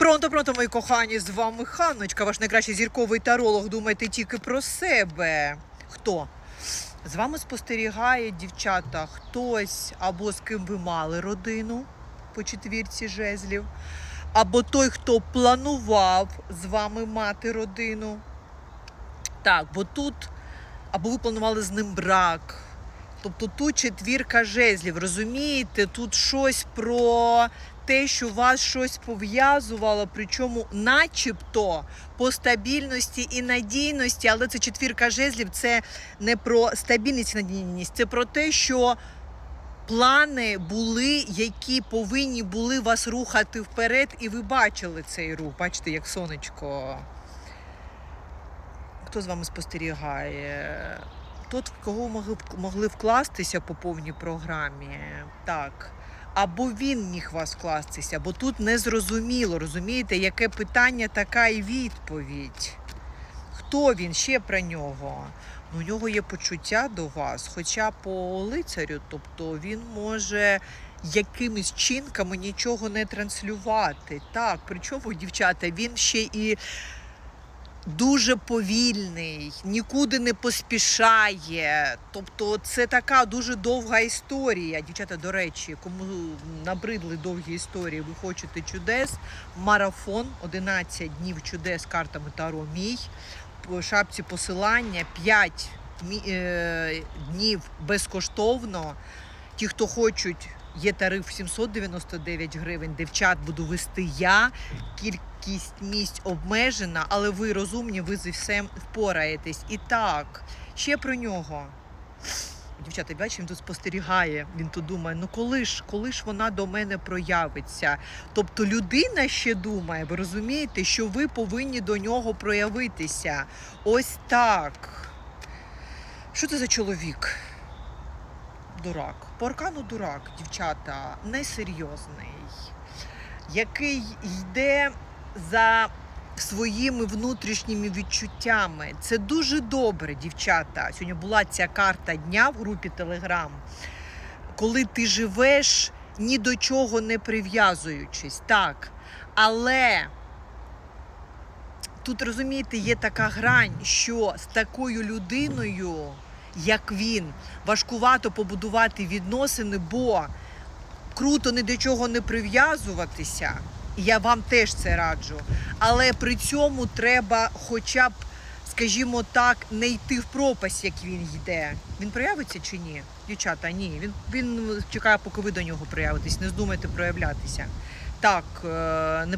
Пронто, пронто, мої кохані, з вами Ханночка, ваш найкращий зірковий таролог. Думайте тільки про себе. Хто? З вами спостерігає, дівчата, хтось або з ким ви мали родину по четвірці жезлів, або той, хто планував з вами мати родину. Так, бо тут або ви планували з ним брак. Тобто тут четвірка жезлів, розумієте? Тут щось про те, що вас щось пов'язувало, причому начебто по стабільності і надійності, але це четвірка жезлів, це не про стабільність і надійність, це про те, що плани були, які повинні були вас рухати вперед, і ви бачили цей рух. Бачите, як сонечко. Хто з вами спостерігає? В кого могли, могли вкластися по повній програмі, так. Або він міг вас вкластися, бо тут не зрозуміло, розумієте, яке питання, така і відповідь. Хто він ще про нього? Ну, у нього є почуття до вас, хоча по лицарю, тобто він може якимись чинками нічого не транслювати. Так, причому, дівчата, він ще і дуже повільний, нікуди не поспішає. Тобто це така дуже довга історія. Дівчата, до речі, кому набридли довгі історії, ви хочете чудес. Марафон 11 днів чудес картами Таро мій. По шапці посилання 5 е, днів безкоштовно. Ті, хто хочуть, є тариф 799 гривень. Дівчат буду вести я. Кількість місць обмежена, але ви розумні, ви зі всім впораєтесь. І так, ще про нього. Дівчата, бачите, він тут спостерігає. Він тут думає, ну коли ж, коли ж вона до мене проявиться? Тобто людина ще думає, ви розумієте, що ви повинні до нього проявитися. Ось так. Що це за чоловік? Дурак. По аркану дурак, дівчата, несерйозний, який йде за своїми внутрішніми відчуттями. Це дуже добре, дівчата. Сьогодні була ця карта дня в групі Телеграм, коли ти живеш ні до чого не прив'язуючись. Так. Але тут розумієте, є така грань, що з такою людиною, як він, важкувато побудувати відносини, бо круто ні до чого не прив'язуватися. Я вам теж це раджу. Але при цьому треба хоча б, скажімо так, не йти в пропасть, як він йде. Він проявиться чи ні? Дівчата, ні. Він, він чекає, поки ви до нього проявитесь. Не здумайте проявлятися. Так, е, не